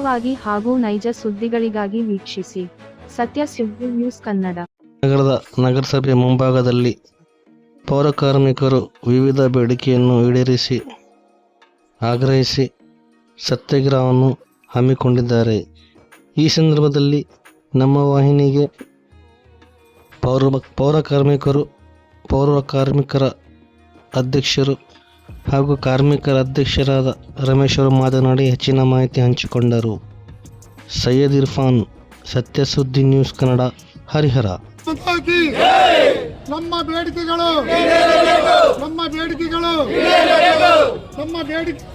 ಖಚಿತವಾಗಿ ಹಾಗೂ ನೈಜ ಸುದ್ದಿಗಳಿಗಾಗಿ ವೀಕ್ಷಿಸಿ. ಸತ್ಯ ಸುದ್ದಿ ನ್ಯೂಸ್ ಕನ್ನಡ. ನಗರದ ನಗರಸಭೆ ಮುಂಭಾಗದಲ್ಲಿ ಪೌರಕಾರ್ಮಿಕರು ವಿವಿಧ ಬೇಡಿಕೆಯನ್ನು ಈಡೇರಿಸಿ, ಆಗ್ರಹಿಸಿ ಸತ್ಯಾಗ್ರಹವನ್ನು ಹಮ್ಮಿಕೊಂಡಿದ್ದಾರೆ. ಈ ಸಂದರ್ಭದಲ್ಲಿ ನಮ್ಮ ವಾಹಿನಿಗೆ ಪೌರ ಪೌರಕಾರ್ಮಿಕರು ಪೌರ ಕಾರ್ಮಿಕರ ಅಧ್ಯಕ್ಷರು ಹಾಗೂ ಕಾರ್ಮಿಕರ ಅಧ್ಯಕ್ಷರಾದ ರಮೇಶ್ ಅವರು ಮಾತನಾಡಿ ಹೆಚ್ಚಿನ ಮಾಹಿತಿ ಹಂಚಿಕೊಂಡರು. ಸೈಯದ್ ಇರ್ಫಾನ್, ಸತ್ಯಸುದ್ದಿ ನ್ಯೂಸ್ ಕನ್ನಡ, ಹರಿಹರ. ನಮ್ಮ ಬೇಡಿಕೆಗಳು ನಮ್ಮ ಬೇಡಿಕೆಗಳು ನಮ್ಮ ಬೇಡಿಕೆ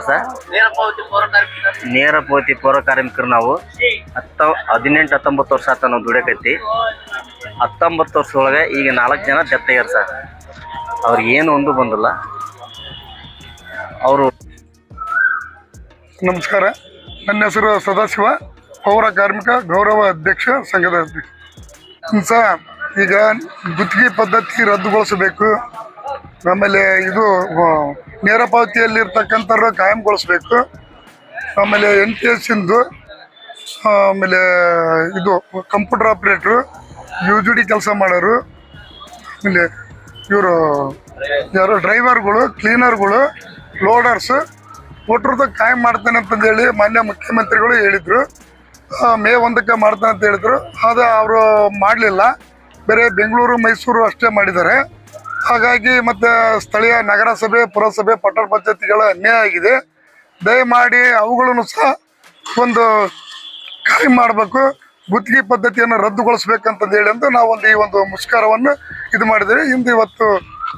ಸರ್? ನೇರ ಪಾವತಿ ಪೌರ ಕಾರ್ಮಿಕರು. ನಾವು. ಹತ್ತ ಹದಿನೆಂಟು ಹತ್ತೊಂಬತ್ತು ವರ್ಷ ಆತ ನಾವು ದುಡಿಯಕೈತಿ ಹತ್ತೊಂಬತ್ತು ವರ್ಷದೊಳಗೆ ಈಗ ನಾಲ್ಕು ಜನ ಡೆತ್ ಆಗ್ಯಾರ ಸರ್. ಅವ್ರಿಗೆ ಏನು ಒಂದು ಬಂದಿಲ್ಲ. ಅವರು ನಮಸ್ಕಾರ. ನನ್ನ ಹೆಸರು ಸದಾಶಿವ. ಪೌರ ಕಾರ್ಮಿಕ ಗೌರವ ಅಧ್ಯಕ್ಷ ಸಂಘದ ಅಧ್ಯಕ್ಷ. ಈಗ ಗುತ್ತಿಗೆ ಪದ್ಧತಿ ರದ್ದುಗೊಳಿಸಬೇಕು. ಆಮೇಲೆ ಇದು ನೇರ ಪಾವತಿಯಲ್ಲಿ ಇರ್ತಕ್ಕಂಥವ್ರು ಕಾಯಂಗೊಳಿಸ್ಬೇಕು. ಆಮೇಲೆ ಎನ್ ಟಿ ಎಸ್ ಇಂದು, ಆಮೇಲೆ ಇದು computer operator U G D ಕೆಲಸ ಮಾಡೋರು, ಆಮೇಲೆ ಇವರು ಯಾರು ಡ್ರೈವರ್ಗಳು, ಕ್ಲೀನರ್ಗಳು, ಲೋಡರ್ಸ್, ಒಟ್ರದ ಕಾಯಂ ಮಾಡ್ತಾನೆ ಅಂತಂದೇಳಿ ಮಾನ್ಯ ಮುಖ್ಯಮಂತ್ರಿಗಳು ಹೇಳಿದರು. ಮೇ ಒಂದಕ್ಕೆ ಮಾಡ್ತಾನೆ ಅಂತ ಹೇಳಿದರು. ಅದು ಅವರು ಮಾಡಲಿಲ್ಲ. ಬೇರೆ ಬೆಂಗಳೂರು, ಮೈಸೂರು ಅಷ್ಟೇ ಮಾಡಿದ್ದಾರೆ. ಹಾಗಾಗಿ ಮತ್ತೆ ಸ್ಥಳೀಯ ನಗರಸಭೆ, ಪುರಸಭೆ, ಪಟ್ಟಣ ಪಂಚಾಯತಿಗಳ ಅನ್ಯಾಯ ಆಗಿದೆ. ದಯಮಾಡಿ ಅವುಗಳನ್ನು ಸಹ ಒಂದು ಕಾಯಂ ಮಾಡಬೇಕು. ಗುತ್ತಿಗೆ ಪದ್ಧತಿಯನ್ನು ರದ್ದುಗೊಳಿಸ್ಬೇಕಂತಂದು ಹೇಳಿ ಅಂತ ನಾವು ಒಂದು ಈ ಒಂದು ಮುಷ್ಕರವನ್ನು ಇದು ಮಾಡಿದ್ದೇವೆ. ಇಂದು ಇವತ್ತು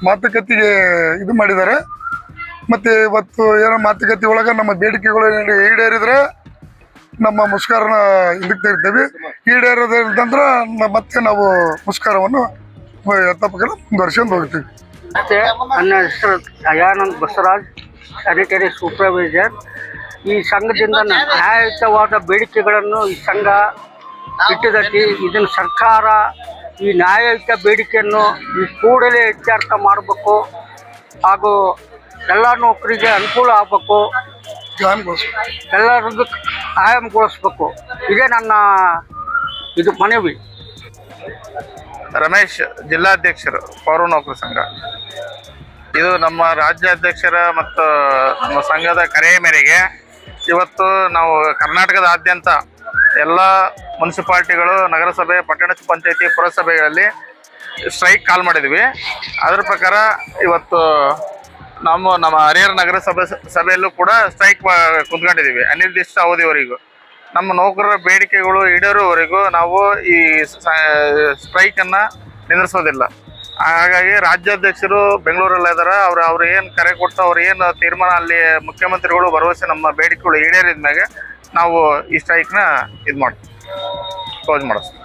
ಮಾತುಕತೆಗೆ ಇದು ಮಾಡಿದ್ದಾರೆ. ಮತ್ತು ಇವತ್ತು ಏನೋ ಮಾತುಕತೆ ಒಳಗೆ ನಮ್ಮ ಬೇಡಿಕೆಗಳು ಈಡೇರಿದರೆ ಈಡೇರಿದ್ರೆ ನಮ್ಮ ಮುಷ್ಕರನ ಇದಕ್ಕೆ ತೆಗಿತೀವಿ ಈಡೇರೋದಂದ್ರೆ ಮತ್ತೆ ನಾವು ಮುಷ್ಕರವನ್ನು ಯಥಾಪಕರ ದರ್ಶನ ಹೋಗ್ತೀವಿ. ಮತ್ತೆ ನನ್ನ ಹೆಸರು ದಯಾನಂದ್ ಬಸವರಾಜ್ ಸ್ಯಾನಿಟರಿ ಸೂಪರ್ವೈಸರ್ ಈ ಸಂಘದಿಂದ ನ್ಯಾಯಯುತವಾದ ಬೇಡಿಕೆಗಳನ್ನು ಈ ಸಂಘ ಇಟ್ಟಿದಕ್ಕೆ ಇದನ್ನು ಸರ್ಕಾರ ಈ ನ್ಯಾಯಯುತ ಬೇಡಿಕೆಯನ್ನು ಈ ಕೂಡಲೇ ಇತ್ಯರ್ಥ ಮಾಡಬೇಕು ಹಾಗೂ ಎಲ್ಲ ನೌಕರಿಗೆ ಅನುಕೂಲ ಆಗಬೇಕು. ಎಲ್ಲರಿಗೂ ಕಾಯಂಗೊಳಿಸ್ಬೇಕು ಇದೇ ನನ್ನ ಇದು ಮನವಿ. ರಮೇಶ್ ಜಿಲ್ಲಾಧ್ಯಕ್ಷರು, ಪೌರ ನೌಕರ ಸಂಘ. ಇದು ನಮ್ಮ ರಾಜ್ಯಾಧ್ಯಕ್ಷರ ಮತ್ತು ನಮ್ಮ ಸಂಘದ ಕರೆಯ ಮೇರೆಗೆ ಇವತ್ತು ನಾವು ಕರ್ನಾಟಕದಾದ್ಯಂತ ಎಲ್ಲ ಮುನ್ಸಿಪಾಲ್ಟಿಗಳು, ನಗರಸಭೆ, ಪಟ್ಟಣ ಪಂಚಾಯತಿ, ಪುರಸಭೆಗಳಲ್ಲಿ ಸ್ಟ್ರೈಕ್ ಕಾಲ್ ಮಾಡಿದ್ವಿ. ಅದರ ಪ್ರಕಾರ ಇವತ್ತು ನಮ್ಮ ನಮ್ಮ ಹರಿಹರ ನಗರಸಭೆ, ಸಭೆಯಲ್ಲೂ ಕೂಡ ಸ್ಟ್ರೈಕ್ ಕುಂತ್ಕೊಂಡಿದ್ದೀವಿ ಅನಿರ್ದಿಷ್ಟ ಅವಧಿವರೆಗೂ ನಮ್ಮ ನೌಕರರ ಬೇಡಿಕೆಗಳು ಈಡೇರುವವರೆಗೂ ನಾವು ಈ ಸ್ಟ್ರೈಕನ್ನು ನಿಂದ್ರಿಸೋದಿಲ್ಲ ಹಾಗಾಗಿ ರಾಜ್ಯಾಧ್ಯಕ್ಷರು ಬೆಂಗಳೂರಲ್ಲಿ ಇದ್ದಾರೆ ಅವ್ರು ಅವ್ರು ಏನು ಕರೆ ಕೊಟ್ಟು ಅವ್ರು ಏನು ತೀರ್ಮಾನ ಅಲ್ಲಿ ಮುಖ್ಯಮಂತ್ರಿಗಳು ಭರವಸೆ ನಮ್ಮ ಬೇಡಿಕೆಗಳು ಈಡೇರಿದ ನಾವು ಈ ಸ್ಟ್ರೈಕ್ನ ಇದು ಮಾಡ್ತೀವಿ. ಕ್ಲೋಸ್ ಮಾಡಿಸ್ತೀವಿ